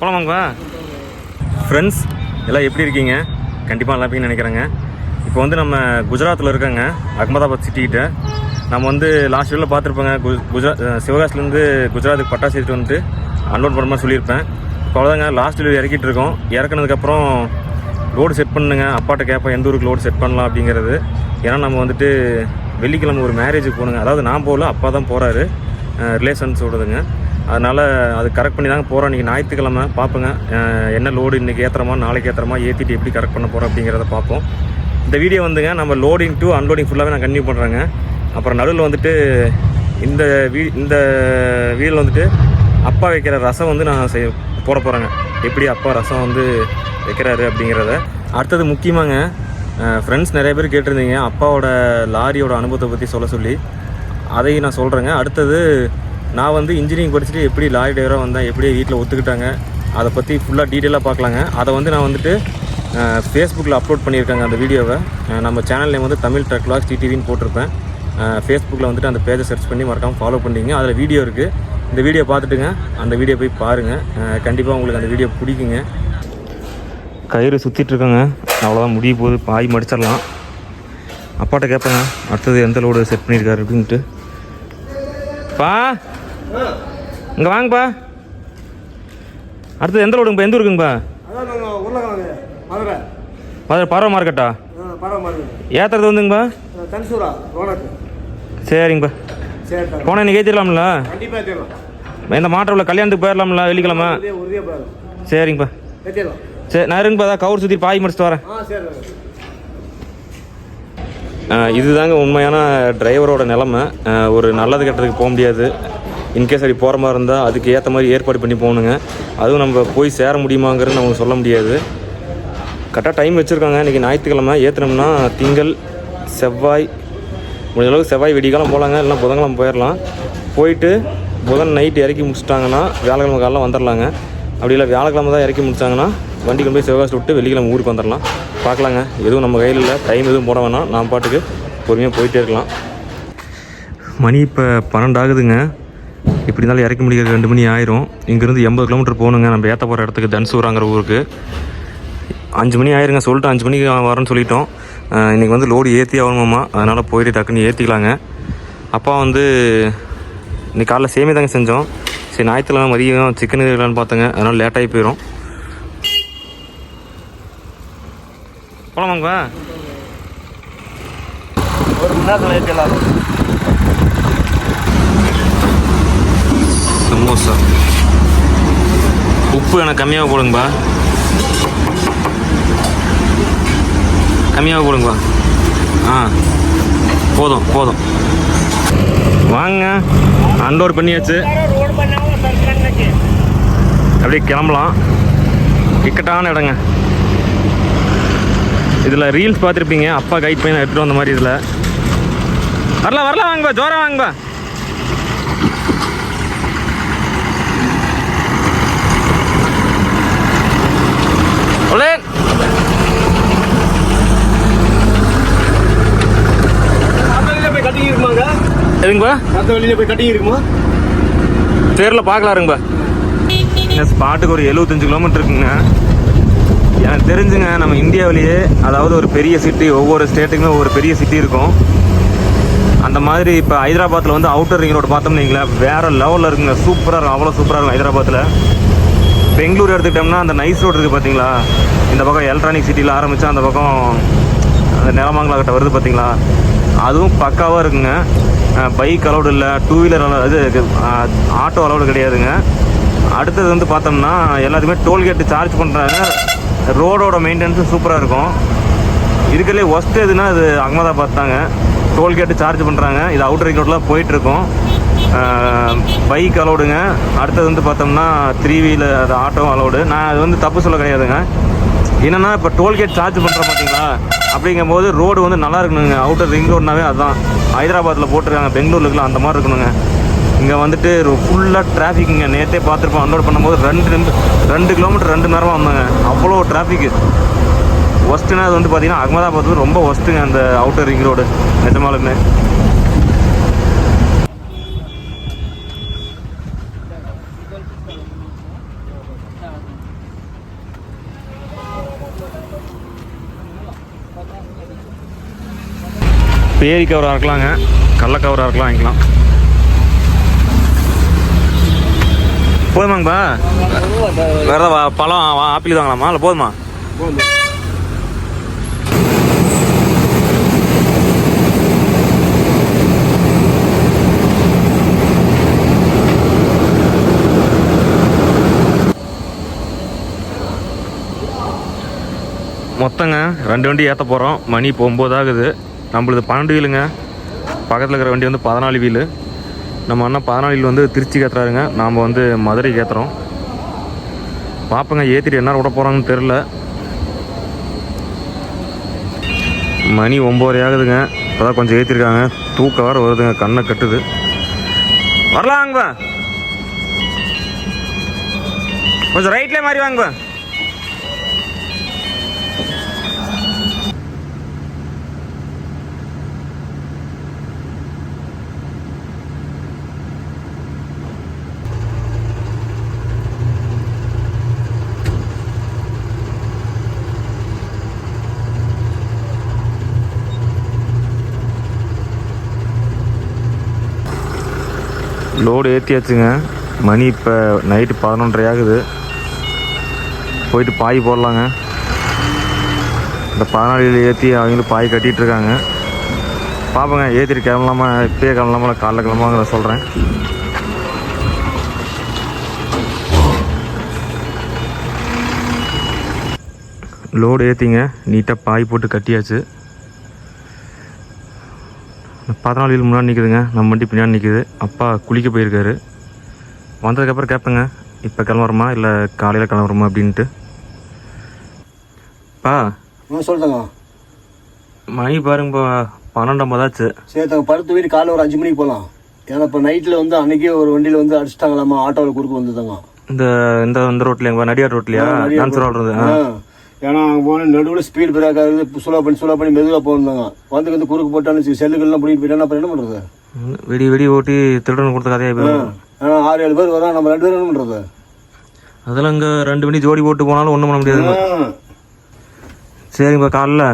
போலாமாங்கப்பா? Friends எல்லாம் எப்படி இருக்கீங்க? கண்டிப்பாக நல்லா இருப்பீங்கன்னு நினைக்கிறேங்க. இப்போ வந்து நம்ம குஜராத்தில் இருக்கோங்க அகமதாபாத் சிட்டிக்கிட்ட நம்ம வந்து லாஸ்ட் வீடியோவில் பார்த்துருப்போங்க கு குஜராத் சிவகாசிலேருந்து குஜராத்துக்கு பட்டாசு எடுத்துட்டு வந்துட்டு அன்லோட் பண்ணுற மாதிரி சொல்லியிருப்பேன். இப்போ அவ்வளோதாங்க லாஸ்ட் வீடியோ இறக்கிட்டு இருக்கோம். இறக்குனதுக்கப்புறம் லோடு செட் பண்ணுங்க. அப்பாட்ட கேட்பேன் எந்த ஊருக்கு லோடு செட் பண்ணலாம் அப்படிங்கிறது. ஏன்னா நம்ம வந்துட்டு வெள்ளிக்கிழமை ஒரு மேரேஜுக்கு போகணுங்க. அதாவது நான் போகல அப்பா தான் போகிறாரு ரிலேஷன்ஸ் விடுதுங்க அதனால் அது கரெக்ட் பண்ணி தாங்க போகிறோம் இன்றைக்கி ஞாயிற்றுக்கிழமை பார்ப்போங்க. என்ன லோடு இன்றைக்கி ஏற்றுறமா நாளைக்கு ஏற்றுறமா ஏற்றிட்டு எப்படி கரெக்ட் பண்ண போகிறோம் அப்படிங்கிறத பார்ப்போம். இந்த வீடியோ வந்துங்க நம்ம லோடிங் டு அன்லோடிங் ஃபுல்லாகவே நான் கன்டினியூ பண்ணுறேங்க அப்புறம் நடுவில் வந்துட்டு இந்த வீ இந்த வீடில் வந்துட்டு அப்பா வைக்கிற ரசம் வந்து நான் செய் போட போகிறேங்க எப்படி அப்பா ரசம் வந்து வைக்கிறாரு அப்படிங்கிறத. அடுத்தது முக்கியமாங்க ஃப்ரெண்ட்ஸ் நிறைய பேர் கேட்டிருந்தீங்க அப்பாவோட லாரியோட அனுபவத்தை பற்றி சொல்ல சொல்லி. அதையும் நான் சொல்கிறேங்க அடுத்தது நான் வந்து இன்ஜினியரிங் படிச்சுட்டு எப்படி லாரி டிரைவராக வந்தேன் எப்படி வீட்டில் ஒத்துக்கிட்டாங்க அதை பற்றி ஃபுல்லாக டீட்டெயிலாக பார்க்கலாங்க. அதை வந்து நான் வந்துட்டு ஃபேஸ்புக்கில் அப்லோட் பண்ணியிருக்காங்க அந்த வீடியோவை. நம்ம சேனல் நேம் வந்து தமிழ் ட்ரக் லாக்ஸ் டிடிவின்னு போட்டிருப்பேன். ஃபேஸ்புக்கில் வந்துட்டு அந்த பேஜை சர்ச் பண்ணி மறக்காமல் ஃபாலோ பண்ணிங்க அதில் வீடியோ இருக்குது இந்த வீடியோ பார்த்துட்டுங்க. அந்த வீடியோ போய் பாருங்கள் கண்டிப்பாக உங்களுக்கு அந்த வீடியோ பிடிக்குங்க. கயிறு சுற்றிட்டுருக்கோங்க அவ்வளோதான் முடிய போது பாய் மடிச்சிடலாம். அப்பாட்ட கேட்பேங்க. அடுத்தது எந்த லோடு செட் பண்ணியிருக்காரு அப்படின்ட்டு. பா! இங்கே வாங்கப்பா. அடுத்தது எந்த லோடுங்கப்பா எந்த ஊருக்குங்கப்பா? மதுரை. மதுரை மார்க்கெட்டா? பரவ மாதிரி ஏற்றுறது வந்துங்கப்பா. தன்சூரா சரிங்கப்பா. சரி போனால் இன்றைக்கி ஏற்றிடலாம்ல இந்த மாற்றம் உள்ள கல்யாணத்துக்கு போயிடலாம்ல வெள்ளிக்கிழமை? சரிங்கப்பா. சரி நான் இருங்கப்பா அதான் கவுர் சுற்றி பாய் முடிச்சுட்டு வரேன். இதுதாங்க உண்மையான டிரைவரோட நிலமை. ஒரு நல்லது கெட்டதுக்கு போக முடியாது. இன்கேஸ் அப்படி போகிற மாதிரி இருந்தால் அதுக்கு ஏற்ற மாதிரி ஏற்பாடு பண்ணி போகணுங்க. அதுவும் நம்ம போய் சேர முடியுமாங்கிறது நம்ம சொல்ல முடியாது. கரெக்டாக டைம் வச்சுருக்காங்க. இன்றைக்கி ஞாயிற்றுக்கிழமை. ஏற்றினோம்னா திங்கள் செவ்வாய் முடிஞ்சளவுக்கு செவ்வாய் வெடிக்காலம் போகலாங்க இல்லைனா புதன்கிழமை போயிடலாம் போயிட்டு புதன் நைட் இறக்கி முடிச்சிட்டாங்கன்னா வியாழக்கிழமை காலைல வந்துடலாங்க அப்படி இல்லை வியாழக்கிழமை தான் இறக்கி முடிச்சாங்கன்னா வண்டி கொண்டு போய் சிவகாசி விட்டு வெள்ளிக்கிழமை ஊருக்கு வந்துடலாம் பார்க்கலாங்க. எதுவும் நம்ம கையில் இல்லை. டைம் எதுவும் போட வேணாம். நான் பாட்டுக்கு பொறுமையாக போயிட்டே இருக்கலாம். மணி இப்போ பன்னெண்டு ஆகுதுங்க இப்படி இருந்தாலும் இறக்கி முடிக்கிறது ரெண்டு மணி ஆயிரும். இங்கேருந்து எண்பது கிலோமீட்டர் போகணுங்க. நம்ம ஏற்ற போகிற இடத்துக்கு தன்சூராங்கிற ஊருக்கு. அஞ்சு மணி ஆயிருங்க. சொல்லிட்டு அஞ்சு மணிக்கு வரேன்னு சொல்லிட்டோம். இன்றைக்கி வந்து லோடு ஏற்றி ஆகணுமாம்மா அதனால் போயிட்டு டக்குன்னு ஏற்றிக்கலாங்க அப்பா வந்து இன்னைக்கு காலைல சேமி தாங்க செஞ்சோம். சரி ஞாயிற்றுலாம் மதியம் சிக்கன் இருக்கலாம்னு பார்த்தேங்க. அதனால் லேட்டாகி போயிடும் போலாமாங்கப்பா ஒரு மணி நேரத்தில் ஏற்றிடலாம் சமோசா உப்பு எனக்கு கம்மியாக போடுங்கப்பா. கம்மியாக போடுங்கப்பா. ஆ போதும் போதும். வாங்க அன்லோட் பண்ணியாச்சு. அப்படியே கிளம்பலாம். இக்கட்டான இடங்க. இதில் ரீல்ஸ் பார்த்துருப்பீங்க அப்பா கைட் பையனை எடுத்துகிட்டு வந்த மாதிரி இதில். வரலாம் வரலாம் வாங்கப்பா ஜோரம் வாங்கப்பா. இருக்குமாங்க எதுங்கப்பா மற்ற வெளியில் போய் கட்டிங் இருக்குமா தேரில் பார்க்கலாருங்கப்பா இந்த ஸ்பாட்டுக்கு ஒரு எழுபத்தஞ்சு கிலோமீட்டர் இருக்குங்க. எனக்கு தெரிஞ்சுங்க நம்ம இந்தியாவிலேயே அதாவது ஒரு பெரிய சிட்டி ஒவ்வொரு ஸ்டேட்டுக்குமே ஒவ்வொரு பெரிய சிட்டி இருக்கும். அந்த மாதிரி இப்போ ஹைதராபாத்தில் வந்து அவுட்டர் ரிங் ரோடு பார்த்தோம்னு வைங்களேன் வேறு லெவலில் இருக்குங்க. சூப்பராக இருக்கும் அவ்வளோ சூப்பராக இருக்கும் ஹைதராபாத்தில் பெங்களூர் எடுத்துக்கிட்டோம்னா அந்த நைஸ் ரோடு இருக்குது பார்த்தீங்களா இந்த பக்கம் எலக்ட்ரானிக் சிட்டியில் ஆரம்பித்தா அந்த பக்கம் அந்த நிலமங்கலா வருது பார்த்தீங்களா அதுவும் பக்காவாக இருக்குங்க. பைக் அலௌடு இல்லை டூ வீலர் இது ஆட்டோ அலௌடு கிடையாதுங்க. அடுத்தது வந்து பார்த்தோம்னா எல்லாத்துக்குமே டோல்கேட்டு சார்ஜ் பண்ணுறாங்க ரோடோட மெயின்டெனன்ஸும் சூப்பராக இருக்கும். இருக்கிறதுலே ஒஸ்ட் எதுனா அது அகமதாபாத் தாங்க. டோல்கேட்டு சார்ஜ் பண்ணுறாங்க இது அவுட்டர் ரிங் ரோட்லாம் போயிட்டுருக்கோம் பைக் அலோடுங்க அடுத்தது வந்து பார்த்தோம்னா த்ரீ வீலர் அது ஆட்டோ அலோடு நான் அது வந்து தப்பு சொல்ல கிடையாதுங்க. என்னென்னா இப்போ டோல்கேட் சார்ஜ் பண்ணுற பார்த்தீங்களா அப்படிங்கும்போது ரோடு வந்து நல்லா இருக்கணுங்க. அவுட்டர் ரிங் ரோடுனாவே அதுதான் ஹைதராபாத்தில் போட்டிருக்காங்க. பெங்களூருக்குலாம் அந்த மாதிரி இருக்கணுங்க. இங்கே வந்துட்டு ஃபுல்லாக டிராஃபிக்குங்க நேற்றே பார்த்துருப்போம். அன்லோட் பண்ணும்போது ரெண்டு நிமி ரெண்டு கிலோமீட்டர் ரெண்டு நேரமாக வந்தாங்க. அவ்வளோ டிராஃபிக்கு ஒஸ்ட்டுனா அது வந்து பார்த்திங்கன்னா அகமதாபாத் வந்து ரொம்ப ஒஸ்ட்டுங்க அந்த அவுட்டர் ரிங் ரோடு நிஜமாலுமே. பேரி கவராக இருக்கலாங்க கடல கவராக இருக்கலாம் வாங்கிக்கலாம். போதுமாங்கப்பா? வேறு ஏதாவது வா- பழம் வா- ஆப்பிள் வாங்கலாமா? இல்லை போதுமா? மொத்தங்க ரெண்டு வண்டி ஏற்ற போகிறோம் மணி இப்போ ஒம்பது ஆகுது. நம்மளது பன்னெண்டு வீலுங்க. பக்கத்தில் இருக்கிற வண்டி வந்து பதினாலு வீலு. நம்ம அண்ணா பதினாலு வீல் வந்து திருச்சிக்கு ஏற்றுறாருங்க நாம் வந்து மதுரைக்கு ஏற்றுறோம் பார்ப்போங்க ஏற்றிட்டு என்ன விட போகிறாங்கன்னு தெரில மணி ஒம்பது ஆகுதுங்க. இப்போதான் கொஞ்சம் ஏற்றிருக்காங்க தூக்கம் வேறு வருதுங்க. கண்ணை கட்டுது. வரலாம் வாங்குவேன் கொஞ்சம் ரைட்லேயே மாதிரி வாங்குவேன் லோடு ஏற்றியாச்சுங்க மணி இப்போ நைட்டு பதினொன்றரை ஆகுது. போயிட்டு பாய் போடலாங்க. இந்த பதினாலில் ஏற்றி அவங்களும் பாய் கட்டிகிட்டு இருக்காங்க. பார்ப்போங்க ஏற்றிட்டு கிளம்பலாமா இப்பயே கிளம்பலாமா இல்லை காலைல கிளம்பலாங்கிற சொல்கிறேன் லோடு ஏற்றிங்க நீட்டாக பாய் போட்டு கட்டியாச்சு. பதினாலு வீல் முன்னாடி நிற்குதுங்க நம்ம வண்டி பின்னாடி நிற்குது அப்பா குளிக்க போயிருக்காரு. வந்ததுக்கப்புறம் கேட்பேங்க இப்போ கிளம்புறோமா? இல்லை காலையில் கிளம்புறோமா அப்படின்ட்டு. பா. சொல்லுங்க மணி பாருங்கப்பா. பன்னெண்டாம்பதாச்சு. சரி தங்க படுத்து வீட்டு காலைல ஒரு அஞ்சு மணிக்கு போகலாம் ஏன்னா இப்போ நைட்டில் வந்து அன்னைக்கே ஒரு வண்டியில் வந்து அடிச்சிட்டாங்களாமா? ஆட்டோவில் குறுக்கு வந்துதாங்க இந்த இந்த இந்த ரோட்லையா நடிகார் ரோட்லையா டான்ஸ் ரோட். ஏன்னா அங்கே போன நடுவில் ஸ்பீட் பிரேக் ஆகுது. சுலா பண்ணி சுலா பண்ணி மெதுவாக போயிருந்தாங்க வந்து வந்து குறுக்கு போட்டான்னு செல்லுகள்லாம் பிடிக்கிட்டு போயிட்டா அப்புறம் என்ன பண்ணுறது வெடி வெடி ஓட்டி திருடன் கொடுத்த கதையாக போயிடும். ஆறு ஏழு பேர் வரோம் நம்ம ரெண்டு பேரும் என்ன பண்ணுறது அதெல்லாம் இங்கே ரெண்டு மணி ஜோடி போட்டு போனாலும் ஒன்றும் பண்ண முடியாதுங்க சரிங்கப்பா காலைல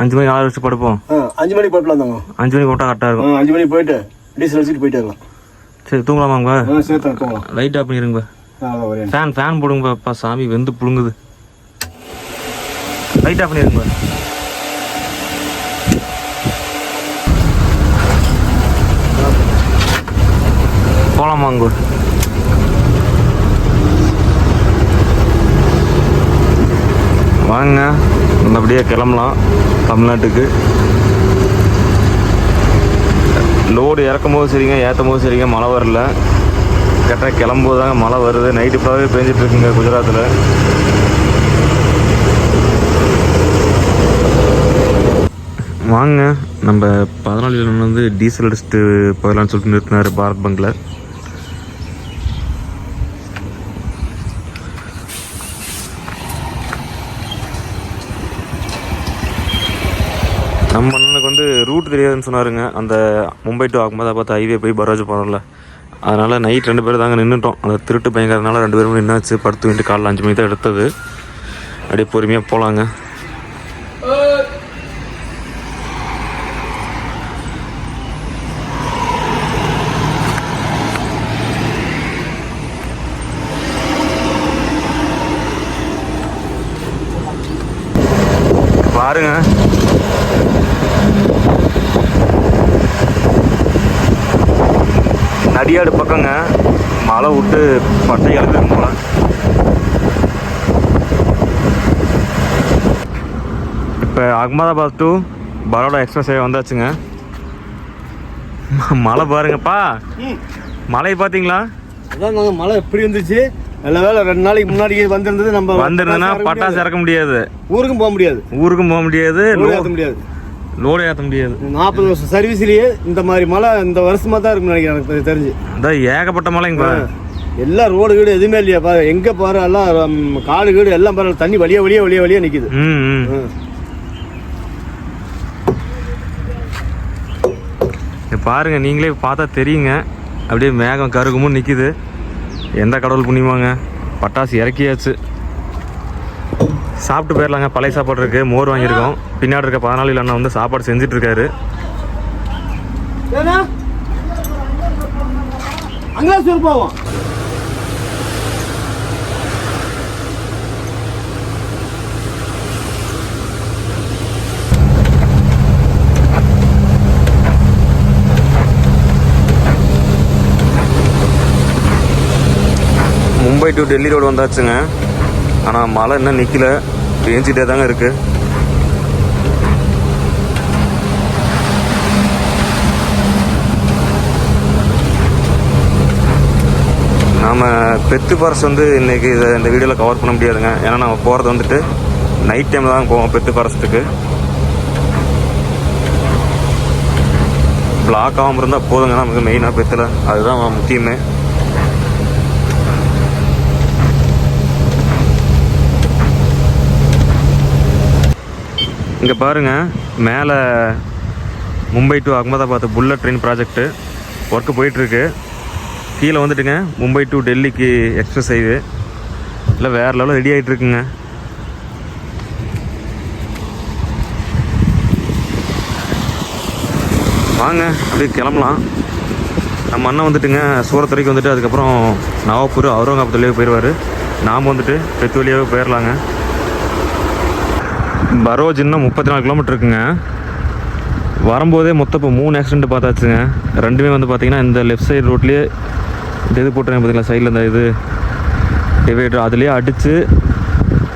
அஞ்சு மணி ஆறு வச்சு படுப்போம். அஞ்சு மணிக்கு போய்க்கலாம் தாங்க. அஞ்சு மணிக்கு போட்டால் கரெக்டாக இருக்கும். அஞ்சு மணிக்கு போயிட்டு டீசல் அடிச்சுட்டு போயிட்டு வரலாம் சரி தூங்கலாமாங்க சரி தாங்க போகலாம் லைட் ஆஃப் பண்ணிடுங்க வரேன். ஃபேன் ஃபேன் போடுங்கப்பா சாமி வெந்து புழுங்குது. லைட் ஆஃப் பண்ணிடுங்க போகலாமாங்க வாங்க நல்லபடியாக கிளம்பலாம். தமிழ்நாட்டுக்கு. லோடு இறக்கும் போது சரிங்க ஏற்றும் போது சரிங்க மழை வரல. கரெக்டாக கிளம்பும்போது தாங்க மழை வருது. நைட்டு ஃபுல்லாகவே பேஞ்சிட்ருக்குங்க குஜராத்தில் வாங்க நம்ம பதினாலு வந்து டீசல் அடிச்சுட்டு போயிடலாம்னு சொல்லிட்டு நிறுத்தினார் பாரத் பங்கில் நம்ம அண்ணனுக்கு வந்து ரூட் தெரியாதுன்னு சொன்னாருங்க. அந்த மும்பை டு அகமதாபாத் ஹைவே போய் பராஜ் போகிறோம்ல அதனால் நைட் ரெண்டு பேரும் தாங்க நின்றுட்டோம் அந்த திருட்டு பயங்கரனால ரெண்டு பேரும் நின்னாச்சு. படுத்து வேண்டி காலைல அஞ்சு மணி தான் எடுத்தது. அப்படியே பொறுமையாக போகலாங்க பாருங்க நடியாடு பக்கங்க மழை விட்டு பட்டை இழந்துருக்கு போல இப்போ Ahmedabad to Baroda express highway வந்தாச்சுங்க. மழை பாருங்கப்பா. மழை பார்த்தீங்களா அதான் மழை எப்படி இருந்துச்சு? நல்ல வேலை ரெண்டு நாளைக்கு முன்னாடி வந்திருந்தது நம்ம வந்திருந்ததுன்னா பட்டாசு இறக்க முடியாது. ஊருக்கும் போக முடியாது. ஊருக்கும் போக முடியாது. ஏத்த முடியாது. லோடு ஏற்ற முடியாது. நாற்பது வருஷம் சர்வீஸ்லயே இந்த மாதிரி மழை இந்த வருஷமா தான் இருக்குன்னு நினைக்கிறேன் எனக்கு தெரி- தெரிஞ்சு. அதான் ஏகப்பட்ட மழைங்க பாரு எல்லா ரோடு வீடு எதுவுமே இல்லையா பாரு எங்க பாரு எல்லாம் காடு வீடு எல்லாம் பாரு தண்ணி வழியா வழியா வழியா வழியா நிக்குது. பாருங்கள் பாருங்க நீங்களே பார்த்தா தெரியுங்க. அப்படியே மேகம் கருகுமும் நிற்கிது எந்த கடவுள் புண்ணியமாங்க? பட்டாசு இறக்கியாச்சு. சாப்பிட்டு போயிடலாங்க. பழைய சாப்பாடு இருக்குது மோர் வாங்கியிருக்கோம். பின்னாடி இருக்க பதினாலு அண்ணா வந்து சாப்பாடு செஞ்சுட்டு இருக்காரு போவோம். மும்பை டு டெல்லி ரோடு வந்தாச்சுங்க. ஆனால் மழை இன்னும் நிற்கல பேஞ்சிட்டே தாங்க இருக்கு. நாம் பெத்து பாரஸ் வந்து இன்னைக்கு இதை இந்த வீடியோவில் கவர் பண்ண முடியாதுங்க. ஏன்னா நம்ம போகிறது வந்துட்டு நைட் டைமில் தான் போவோம் பெத்து பாரஸ்ட்டுக்கு பிளாக் ஆகாமல் இருந்தால் போதுங்க. நமக்கு மெயினாக பெத்தில். அதுதான் முக்கியமே. இங்கே பாருங்க மேலே Mumbai to Ahmedabad bullet train project work போயிட்டுருக்கு. கீழே வந்துட்டுங்க மும்பை டு டெல்லிக்கு எக்ஸ்பிரஸ் ஹைவே இல்லை வேறு லெவலில் ரெடி ஆகிட்டுருக்குங்க வாங்க அப்படியே கிளம்பலாம். நம்ம அண்ணன் வந்துட்டுங்க சூரத் வரைக்கும் வந்துட்டு அதுக்கப்புறம் நவாப்பூர் அவுரங்காபாத் வழியாக போயிடுவார் நாம் வந்துட்டு பெத்து வழியாகவே போயிடலாங்க பரோஜ் இன்னும் முப்பத்தி நாலு கிலோமீட்டர் இருக்குங்க. வரும்போதே மொத்தம் இப்போ மூணு ஆக்சிடென்ட் பார்த்தாச்சுங்க. ரெண்டுமே வந்து பார்த்தீங்கன்னா இந்த லெஃப்ட் சைடு ரோட்லேயே இந்த இது போட்டுருங்க பார்த்தீங்களா சைடில் இந்த இது டிவைடர் அதுலேயே அடித்து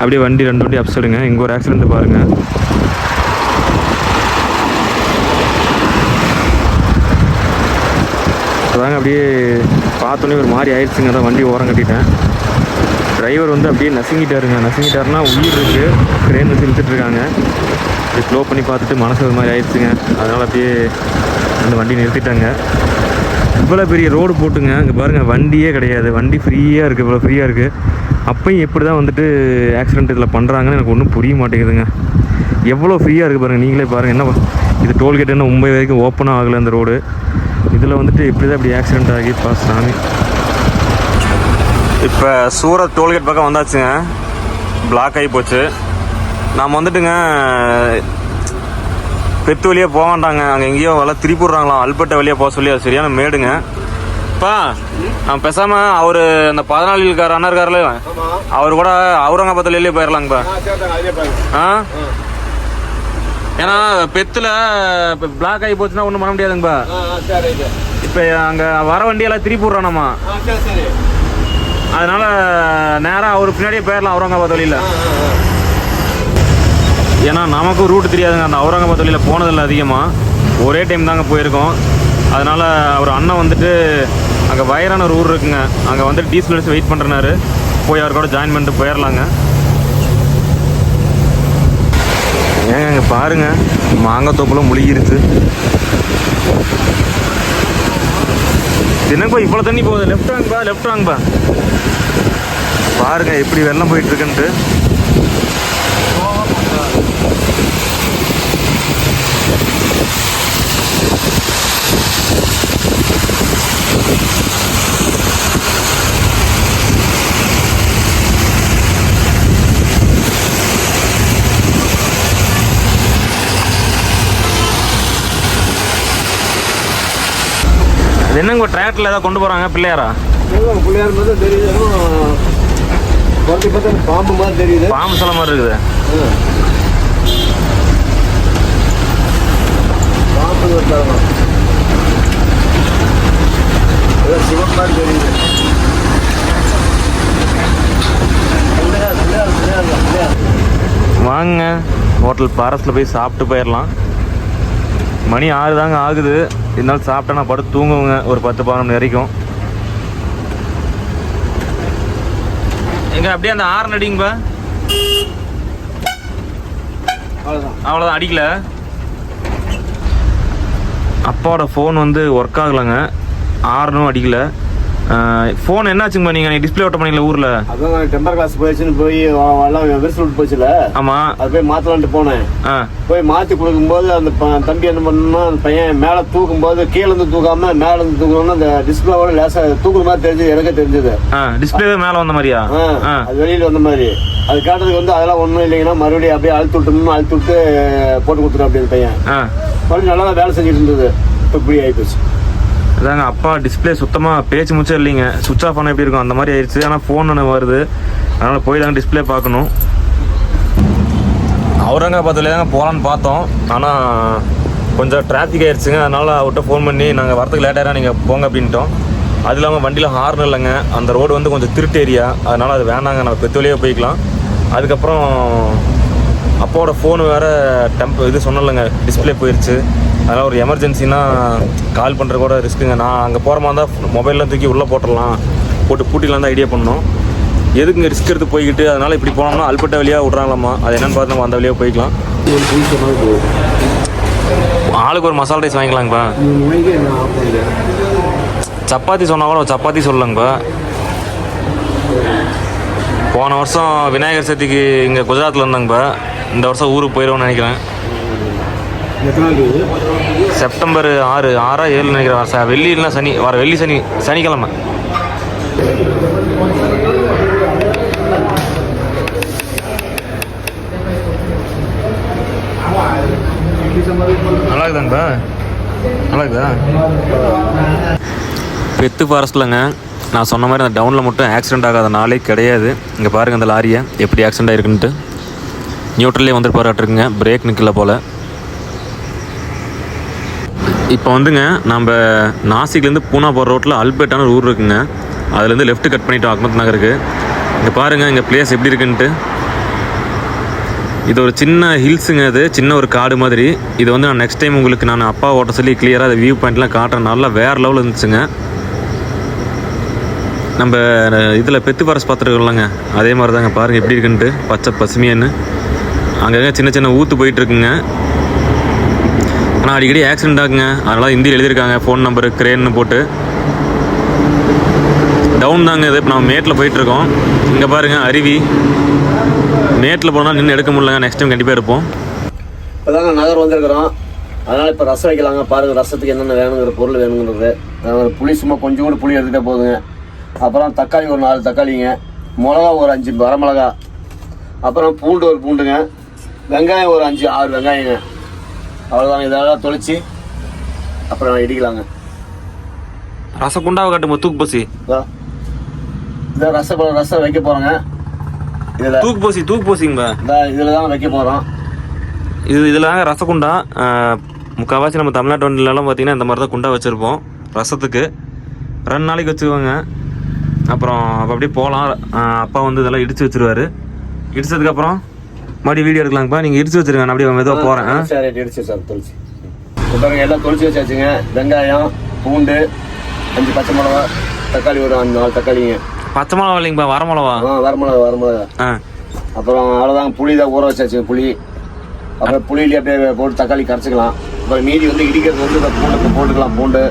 அப்படியே வண்டி ரெண்டு வண்டி அப்சைடுங்க இங்கே ஒரு ஆக்சிடென்ட் பாருங்கள் அதாங்க அப்படியே பார்த்தோன்னே ஒரு மாதிரி ஆயிடுச்சுங்க. அதான் வண்டி ஓரம் கட்டிட்டேன். டிரைவர் வந்து அப்படியே நசுங்கிட்டாருங்க. நசுங்கிட்டாருன்னா உயிர் இருக்கு. க்ரேன் வச்சு இருக்காங்க அப்படி ஸ்லோ பண்ணி பார்த்துட்டு மனசு ஒரு மாதிரி ஆயிடுச்சுங்க. அதனால் அப்படியே அந்த வண்டி நிறுத்திட்டாங்க. இவ்வளோ பெரிய ரோடு போட்டுங்க. இங்கே பாருங்கள் வண்டியே கிடையாது. வண்டி ஃப்ரீயாக இருக்குது இவ்வளோ ஃப்ரீயாக இருக்குது அப்பையும் எப்படி தான் வந்துட்டு ஆக்சிடென்ட் இதில் பண்ணுறாங்கன்னு எனக்கு ஒன்றும் புரிய மாட்டேங்குதுங்க. எவ்வளோ ஃப்ரீயாக இருக்குது பாருங்கள் நீங்களே பாருங்கள் என்ன இது டோல்கேட் என்ன மும்பை வரைக்கும் ஓப்பனாக ஆகலை அந்த ரோடு இதில் வந்துட்டு இப்படி தான் இப்படி ஆக்சிடென்ட் ஆகி பாஸ் சாமி. இப்போ சூரத் டோல்கேட் பக்கம் வந்தாச்சுங்க. பிளாக் ஆகி போச்சு. நாம் வந்துட்டுங்க பெத்து வழியாக போக வேண்டாங்க. அங்கே எங்கேயோ வலை திருப்பிடுறாங்களாம் அல்பட்ட வழியாக போக சொல்லி அது சரியான மேடுங்க. பா அவன் பேசாம அவர் அந்த பதினாலு இருக்கார் அண்ணா இருக்காருல ஆமா அவர் கூட அவுரங்காபாத் வழியிலே போயிடலாங்கப்பா ஆ? ஏன்னா பெத்துல இப்போ பிளாக் ஆகி போச்சுன்னா ஒன்றும் பண்ண முடியாதுங்கப்பா இப்போ அங்கே வர வண்டியெல்லாம் திருப்பி விட்றானாமா. ஆ சரி சரி. அதனால நேராக அவர் பின்னாடியே போயிடலாம் அவுரங்காபாத் வழியில். ஏன்னா நமக்கும் ரூட் தெரியாதுங்க. அந்த அவுரங்காபாத் வழியில் போனதில்லை அதிகமாக ஒரே டைம் தாங்க போயிருக்கோம். அதனால் அவர் அண்ணன் வந்துட்டு அங்கே வயரான ஒரு ஊர் இருக்குங்க. அங்கே வந்துட்டு டீசல் அடிச்சு வெயிட் பண்ணுறனாரு போய் அவர் கூட ஜாயின் பண்ணிட்டு போயிடலாங்க ஏங்க இங்கே பாருங்க. மாங்காய் தோப்புலாம் முழுகிருச்சு. என்னப்பா இவ்வளோ தண்ணி போகுது. லெஃப்ட் வாங்கப்பா லெஃப்ட் வாங்கப்பா. பாருங்க எப்படி வெள்ளம் போயிட்டு இது என்னங்க டிராக்டர்ல ஏதாவது கொண்டு போறாங்க பிள்ளையாரா? பிள்ளையார் மாதிரி தெரியுது. பாம்பு மாதிரி தெரியுது. பாம்பு சில மாதிரி இருக்குது. பாம்பு மாதிரி தெரியுது. வாங்க ஹோட்டல் பாரஸில் போய் சாப்பிட்டு போயிடலாம் மணி ஆறு தாங்க ஆகுது. இருந்தாலும் சாப்பிட்டா நான் படுத்து தூங்குவேங்க. ஒரு பத்து பதினொன்று மணி வரைக்கும். எங்க அப்படியே அந்த ஆறு அடிங்கப்பா அவ்வளவுதான். அவ்வளோதான் அடிக்கல. அப்பாவோட ஃபோன் வந்து ஒர்க் ஆகலைங்க. ஆறனும் அடிக்கல. ஃபோன் என்னாச்சுங்கப்பா நீங்கள் டிஸ்பிளே ஓட்ட பண்ணீங்களா ஊரில். அதான் டெம்பர் கிளாஸ் போயிடுச்சுன்னு போய் எல்லாம் விரிசல் விட்டு போச்சுல. ஆமாம் அது போய் மாத்தலான்ட்டு போனேன். போய் மாத்தி கொடுக்கும்போது அந்த தம்பி என்ன பண்ணா அந்த பையன் மேல தூக்கும்போது கீழ இருந்து தூக்காம மேல இருந்து தூக்கணும்னு அந்த டிஸ்பிளேவோட லேசா தூக்குற மாதிரி தெரிஞ்சது எனக்கே தெரிஞ்சது. டிஸ்பிளே மேலே வந்த மாதிரியா? அது வெளியில வந்த மாதிரி. அது கேட்டதுக்கு வந்து அதெல்லாம் ஒண்ணும் இல்லைங்கன்னா மறுபடியும் அப்படியே அழுத்து விட்டோம்னு அழுத்து விட்டு போட்டு கொடுத்துரும் அப்படின்னு பையன். மறுபடியும் நல்லா வேலை செஞ்சுட்டு இருந்தது. இப்போ இப்படி ஆகிப்போச்சு அதாங்க அப்பா டிஸ்ப்ளே சுத்தமாக பேச்சு முச்சம் இல்லைங்க. சுவிச் ஆஃப் பண்ண எப்படி இருக்கும்? அந்த மாதிரி ஆயிடுச்சு. ஆனால் ஃபோன் ஒன்று வருது. அதனால் போய் தாங்க டிஸ்ப்ளே பார்க்கணும். அவுரங்காபாத்தில் தாங்க போகலான்னு பார்த்தோம். ஆனால் கொஞ்சம் டிராஃபிக் ஆயிடுச்சுங்க. அதனால் அவர்கிட்ட ஃபோன் பண்ணி நாங்கள் வரதுக்கு லேட்டாக நீங்கள் போங்க அப்படின்ட்டோம். அது இல்லாமல் வண்டியில் ஹார்ன் இல்லைங்க. அந்த ரோடு வந்து கொஞ்சம் திருட்டு ஏரியா அதனால் அது வேணாங்க. நம்ம பெத்து வழியாக போய்க்கலாம். அதுக்கப்புறம் அப்பாவோட ஃபோனு வேறு டெம்ப் இது சொன்னலைங்க டிஸ்ப்ளே போயிடுச்சு அதனால் ஒரு எமர்ஜென்சினா கால் பண்ணுற கூட ரிஸ்க்குங்க நான் அங்கே போகிற மாதிரி இருந்தால் மொபைல்லாம் தூக்கி உள்ளே போட்டுடலாம். போட்டு பூட்டிலாம் தான் ஐடியா பண்ணோம். எதுக்குங்க ரிஸ்க் எடுத்து போய்கிட்டு அதனால் இப்படி போனோம்னா அல்பட்ட வழியாக விட்றாங்களாம்மா. அது என்னன்னு பார்த்து நம்ம அந்த வழியாக போய்க்கலாம். ஆளுக்கு ஒரு மசாலா ரைஸ் வாங்கிக்கலாங்கப்பா. சப்பாத்தி சொன்னால் கூட சப்பாத்தி சொல்லலங்கப்பா. போன வருஷம் விநாயகர் சதுர்த்திக்கு இங்கே குஜராத்தில் இருந்தாங்கப்பா. இந்த வருஷம் ஊருக்கு போயிடுவோம்னு நினைக்கிறேன். செப்டம்பர் ஆறு ஆறா ஏழு நினைக்கிறேன். ச- வெள்ளி இல்லைனா சனி வர வெள்ளி சனி சனிக்கிழமை. நல்லா இருக்குதாங்கப்பா நல்லா இருக்குதா பெத்து ஃபாரஸ்ட்லங்க நான் சொன்ன மாதிரி அந்த டவுனில் மட்டும் ஆக்சிடென்ட் ஆகாத நாளே கிடையாது. இங்கே பாருங்கள் அந்த லாரியை எப்படி ஆக்சிடென்ட் ஆயிருக்குன்ட்டு. நியூட்ரல்லே வந்துருப்பாராட்டுருக்குங்க பிரேக் நிற்கல போல். இப்போ வந்துங்க நம்ம நாசிக்லேருந்து பூனா போகிற ரோட்டில் அல்பேட்டான ஒரு ஊர் இருக்குங்க. அதுலேருந்து லெஃப்ட் கட் பண்ணிவிட்டு அகமத் நகருக்கு. இங்கே பாருங்கள் இங்கே பிளேஸ் எப்படி இருக்குன்ட்டு. இது ஒரு சின்ன ஹில்ஸுங்க அது சின்ன ஒரு காடு மாதிரி. இது வந்து நான் நெக்ஸ்ட் டைம் உங்களுக்கு நான் அப்பா ஓட்ட சொல்லி கிளியராக அதை வியூ பாயிண்ட்லாம் காட்டுறேன். நல்லா வேறு லெவலில் இருந்துச்சுங்க. நம்ம இதில் பெத்து பாரஸ் பார்த்துருக்கோம்லங்க. அதே மாதிரி தாங்க பாருங்கள் எப்படி இருக்குன்ட்டு. பச்சை பசுமையான்னு. அங்கங்கே சின்ன சின்ன ஊற்று போயிட்டுருக்குங்க ஆனால் அடிக்கடி ஆக்சிடென்ட் ஆகுங்க. அதனால் ஹிந்தியில் எழுதியிருக்காங்க. ஃபோன் நம்பரு கிரேன்னு போட்டு. டவுன் தாங்க இது. இப்போ நம்ம மேட்டில் போயிட்டுருக்கோம். இங்கே பாருங்கள் அருவி. மேட்டில் போனால் நின்று எடுக்க முடியலங்க. நெக்ஸ்ட் டைம் கண்டிப்பாக எடுப்போம். இப்போதாங்க நகர் வந்திருக்கிறோம். அதனால் இப்போ ரசம் வைக்கலாங்க. பாருங்கள் ரசத்துக்கு என்னென்ன வேணுங்கிற பொருள் வேணுங்கிறது. அதனால் புளி சும்மா கொஞ்சம் கூட புளி எடுத்துகிட்டே போதுங்க. அப்புறம் தக்காளி ஒரு நாலு தக்காளிங்க. மிளகா ஒரு அஞ்சு வரமிளகா அப்புறம் பூண்டு ஒரு பூண்டுங்க. வெங்காயம் ஒரு அஞ்சு ஆறு வெங்காயங்க. அவ்வளோதாங்க இதெல்லாம் தொளிச்சு அப்புறம் இடிக்கலாங்க. ரசகுண்டாவை கட்டும்போது தூக்கு பசி. இதோ இந்த ரசம் வைக்க போகிறோங்க இதில் தூக்கு போசி தூக்கு இந்த இதில் தான் வைக்க போகிறோம் இது இதில் தாங்க ரசகுண்டா முக்கால்வாசி நம்ம தமிழ்நாட்டு வண்டிலலாம் பார்த்தீங்கன்னா இந்த மாதிரி தான் குண்டா வச்சுருப்போம் ரசத்துக்கு. ரெண்டு நாளைக்கு வச்சுக்குவாங்க அப்புறம் அப்போ அப்படியே போகலாம் அப்பா வந்து இதெல்லாம் இடித்து வச்சிருவாரு. இடிச்சதுக்கப்புறம் மறுபடியும் வீடியோ எடுக்கலாங்கப்பா. நீங்கள் இடிச்சு வச்சிருங்க. நான் அப்படியே மெதுவாக போகிறேன் சரி இடிச்சு சார் தொளிச்சு. பாருங்க எல்லாம் தொளிச்சு வச்சாச்சுங்க. வெங்காயம் பூண்டு அஞ்சு பச்சை மிளகா தக்காளி ஒரு அஞ்சு நாலு தக்காளிங்க. பச்சை மிளகா இல்லைங்கப்பா வர மிளகா. ஆ வரமிளகா வரமிளகா ஆ. அப்புறம் அவ்வளோதாங்க புளி தான் ஊற வச்சாச்சுங்க புளி. அப்புறம் புளியிலே அப்படியே போட்டு தக்காளி கரைச்சிக்கலாம். அப்புறம் மீதி வந்து இடிக்கிறது வந்து இந்த பூண்டு போட்டுக்கலாம் பூண்டு.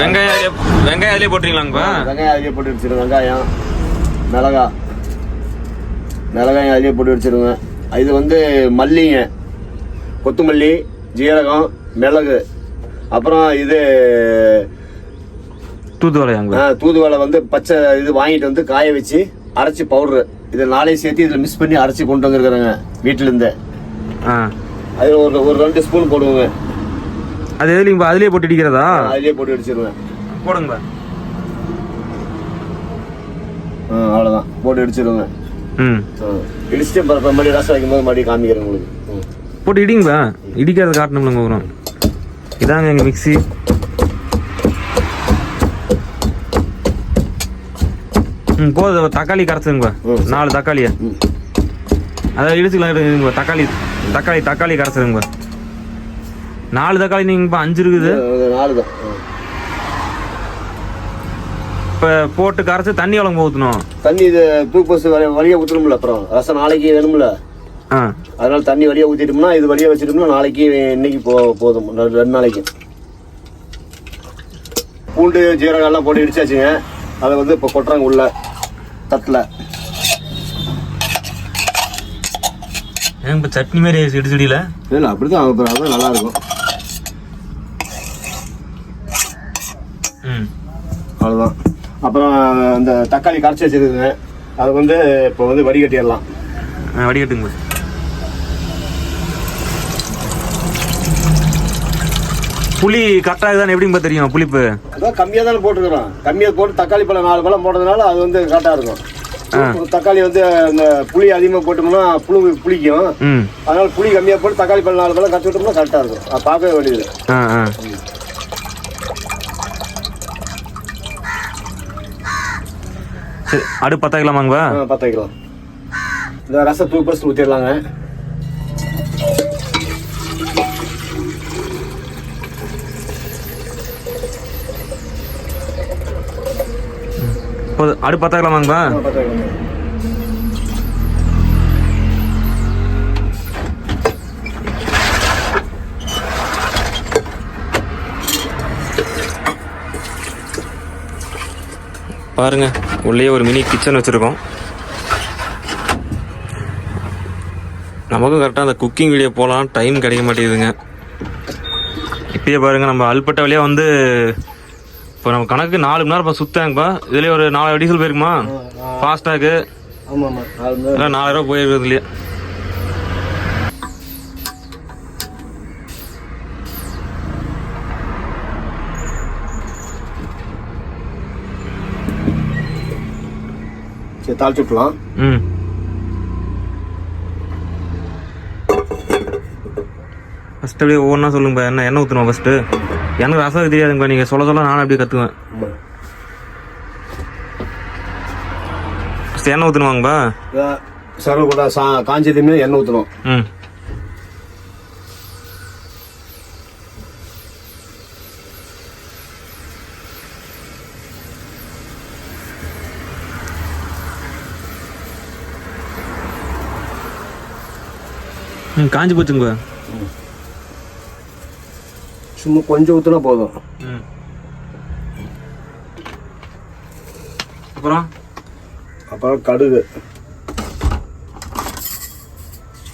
வெங்காயம் வெங்காயம் அதிலே போட்டுறீங்களாங்கப்பா? வெங்காயம் அதிலே போட்டு வச்சிருங்க வெங்காயம் மிளகா. மிளகாயம் அதிலே போட்டு வச்சிருங்க இது வந்து மல்லிங்க கொத்தமல்லி ஜீரகம் மிளகு. அப்புறம் இது தூதுவளையாங்க ஆ, தூதுவளை வந்து பச்சை இது வாங்கிட்டு வந்து காய வச்சு அரைச்சி பவுட்ரு இதை நாளையும் சேர்த்து இதில் மிக்ஸ் பண்ணி அரைச்சி கொண்டு வந்துருக்குறேங்க வீட்டிலேருந்து. ஆ. அதில் ஒரு ஒரு ரெண்டு ஸ்பூன் போடுவோங்க. அது எதுலைங்கப்பா அதிலே போட்டு இடிக்கிறதா? அதிலே போட்டு அடிச்சிருவேன் போடுங்கப்பா ஆ அவ்வளோதான் போட்டு ஆ இடிச்சுட்டு மறுபடியும் ரசம் வைக்கும்போது மறுபடியும் காமிக்கிறேன் உங்களுக்கு. போட்டு இடிங்கப்பா இடிக்கிறது காட்டணும்லங்க வரும். இதாங்க எங்கள் மிக்ஸி ம் போதும் தக்காளி கரைச்சிருங்கப்பா ம். நாலு தக்காளியை. அதாவது இடிச்சுக்கலாம் இருக்குங்கப்பா தக்காளி தக்காளி தக்காளி கரைச்சிருங்கப்பா நாலு தக்காளி நீங்கப்பா அஞ்சு இருக்குது. நாலு தான். இப்போ போட்டு கரைச்சி தண்ணி எவ்வளோ ஊற்றணும் தண்ணி இது தூக்கு வழிய வழியாக ஊற்றணும்ல அப்புறம். ரசம் நாளைக்கு வேணும்ல. ஆ. அதனால தண்ணி வழியாக ஊற்றிட்டோம்னா இது வழியாக வச்சிட்டோம்னா நாளைக்கு இன்னைக்கு போ போதும். ரெண்டு நாளைக்கு. பூண்டு ஜீரகம் எல்லாம் போட்டு இடிச்சாச்சுங்க. அதை வந்து இப்போ கொட்டுறாங்க உள்ள தட்டில். ஏங்க இப்போ சட்னி மாதிரி ஆயிடுச்சு இடிச்சடியில் இல்லை அப்படி தான் அதான் நல்லா இருக்கும் ம். அவ்வளோதான் அப்புறம் இந்த தக்காளி கரைச்சி வச்சிருக்குங்க அதை வந்து இப்போ வந்து வடிகட்டிடலாம். வடிகட்டுங்க. புளி கரெக்டாக தான் எப்படிங்க தெரியும் புளிப்பு? அதான் கம்மியாக தானே போட்டுக்கிறோம் கம்மியாக போட்டு தக்காளி பழம் நாலு பழம் போட்டதுனால அது வந்து கரெக்டாக இருக்கும். தக்காளி வந்து அந்த புளி அதிகமாக போட்டோம்னா புளி புளிக்கும். அதனால புளி கம்மியாக போட்டு தக்காளி பழம் நாலு பழம் விட்டோம்னா கரெக்டாக இருக்கும். பார்க்கவே வேண்டியது ஆ ஆ சரி அடுப்பு பத்தாக்கலாமாங்கப்பா ஆ பத்து வைக்கலாம் இந்த ரசம் தூள் பஸ்ட் ஊற்றிடலாங்க அடுப்பு பத்தாக்கலாமாங்கப்பா பாருங்க உள்ளே ஒரு மினி கிச்சன் வச்சுருக்கோம். நமக்கும் கரெக்டாக அந்த குக்கிங் வீடியோ போகலாம் டைம் கிடைக்க மாட்டேங்குதுங்க. இப்பயே பாருங்க நம்ம அல்பட்ட வழியாக வந்து இப்போ நம்ம கணக்கு நாலு மணி நேரம் இப்போ சுத்தாங்கப்பா. இதுலேயே ஒரு நாலாயிரம் டீசல் போயிருக்குமா? ஃபாஸ்டாக்கு நாலு. எல்லாம் நாலாயிரம் ரூபா போயிருக்குது இல்லையா சரி தாளிச்சு ம். ஃபஸ்ட்டு அப்படியே ஒவ்வொன்றா சொல்லுங்கப்பா என்ன எண்ணெய் ஊற்றணும் ஃபஸ்ட்டு எனக்கு ரசம் தெரியாதுங்கப்பா நீங்கள் சொல்ல சொல்ல நானும் அப்படியே கற்றுக்குவேன் ஃபஸ்ட்டு எண்ணெய் ஊற்றணுவாங்கப்பா சரவு கூட சா காஞ்சதுமே எண்ணெய் ஊற்றணும் ம். ம் காஞ்சி போச்சுங்கப்பா சும்மா கொஞ்சம் ஊற்றினா போதும் ம் அப்புறம் அப்புறம் கடுகு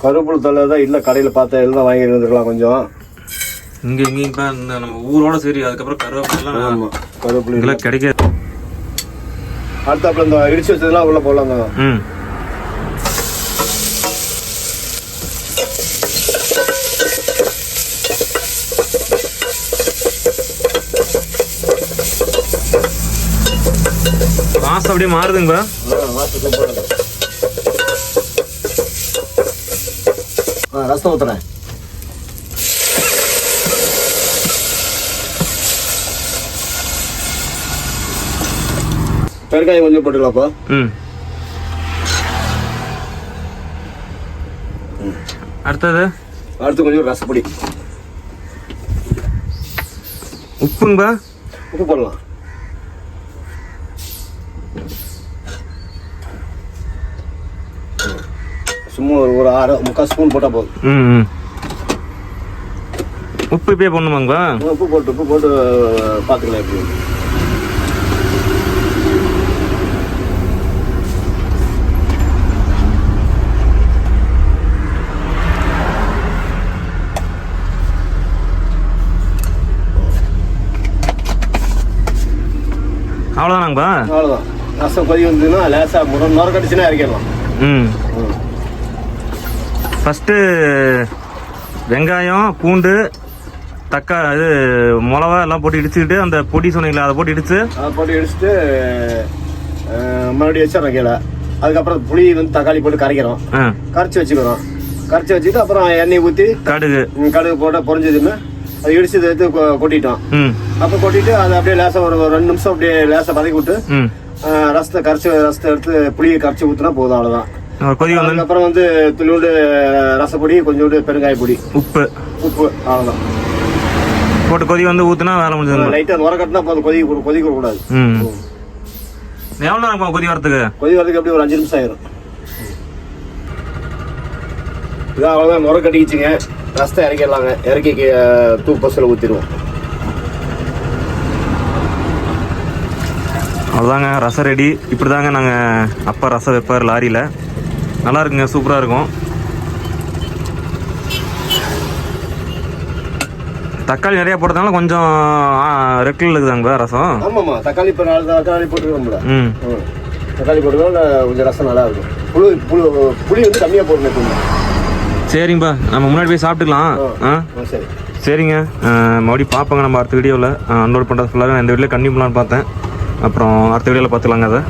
கருவேப்பிலை தலை தான் இல்லை கடையில் பார்த்த எல்லாம் வாங்கி இருந்துருக்கலாம் கொஞ்சம். இங்கே இங்கேயும் இந்த நம்ம ஊரோட சரி அதுக்கப்புறம் கருவேப்பிலாம் ஆமாம் கருவேப்பிலை கிடைக்காது. அடுத்தாப்புல இந்த இடிச்சு வச்சதெல்லாம் உள்ள போடலாங்க ம். வாசம் அப்படியே இருக்கும் ஆ ரசம் ஊற்றுறேன் பெருக்காயம் கொஞ்சம் போட்டுக்கலாம்ப்பா. ம். அடுத்தது? அடுத்து கொஞ்சம் ரசப்பொடி. உப்புங்கப்பா உப்பு போடலாம். ஒரு ஒரு ஆறு முக்கால் ஸ்பூன் போட்டால் போதும். ம் உப்பு இப்பயே பண்ணுமாங்கப்பா உப்பு போட்டு உப்பு போட்டு பார்த்துக்கலாம் எப்படி. அவ்வளோதானாங்கப்பா அவ்வளோதான் ரசம் கொதி வந்ததுன்னா லேசாக முதல் நுர கடிச்சுன்னா இறக்கிடலாம். ம். ம். ஃபஸ்ட்டு வெங்காயம் பூண்டு தக்காளி இது மிளகா எல்லாம் போட்டு இடிச்சுக்கிட்டு அந்த பொடி சொன்னீங்களா அதை போட்டு இடிச்சு அதை போட்டு இடிச்சுட்டு மறுபடியும் வச்சிடறோம் கீழே அதுக்கப்புறம் புளி வந்து தக்காளி போட்டு கரைக்கிறோம். கரைச்சி வச்சுக்கிறோம். கரைச்சி வச்சுட்டு அப்புறம் எண்ணெய் ஊற்றி கடுகு. கடுகு போட்டு பொரிஞ்சதுமே அது இடிச்சதை எடுத்து கொ- கொட்டிட்டோம். அப்போ கொட்டிட்டு அதை அப்படியே லேசாக ஒரு ரெண்டு நிமிஷம் அப்படியே லேசாக வதக்கி விட்டு ரசத்தை கரைச்சி ரசத்தை எடுத்து புளியை கரைச்சி ஊற்றினா போதும் அவ்வளோதான் கொதி வந்து அதுக்கப்புறம் வந்து துளியோண்டு ரசப்பொடி கொஞ்சோண்டு பெருங்காய பொடி உப்பு. உப்பு அவ்வளோதான் போட்டு கொதி வந்து ஊற்றுனா வேலை முடிஞ்சது லைட்டாக நுர கட்டினா போதும். கொதிக்க கொதிக்க கூடாது ம். எவ்வளோ நேரம் கொதி வரத்துக்கு? கொதி வரதுக்கு எப்படி ஒரு அஞ்சு நிமிஷம் ஆயிரும். இதான் அவ்வளோதான் நுர கட்டிக்கிச்சுங்க. ரசத்தை இறக்கிடலாங்க. இறக்கி தூ பஸ்ஸில் ஊற்றிடுவோம் அவ்வளோதாங்க ரசம் ரெடி இப்படி தாங்க நாங்கள் அப்பா ரசம் வைப்பார் லாரியில். நல்லா இருக்குங்க சூப்பராக இருக்கும். தக்காளி நிறைய போட்டதுனால கொஞ்சம் ரெக்கில் இருக்குதாங்க ரசம். ஆமாம்மா தக்காளி இப்போ நாலு தக்காளி போட்டுருக்கோம்ல ம். தக்காளி போட்டுருக்கோம் கொஞ்சம் ரசம் நல்லா இருக்கும். புளி புளி புளி வந்து கம்மியாக போடணும் சரிங்கப்பா நம்ம முன்னாடி போய் சாப்பிட்டுக்கலாம். ஆ சரி. சரிங்க. மறுபடியும் பார்ப்போங்க நம்ம அடுத்த வீடியோவில் அன்லோட் பண்ணுறது ஃபுல்லாக நான் இந்த வீடியோவில் கண்டிப்பாக பார்த்தேன். அப்புறம் அடுத்த வீடியோவில் பார்த்துக்கலாங்க அதை.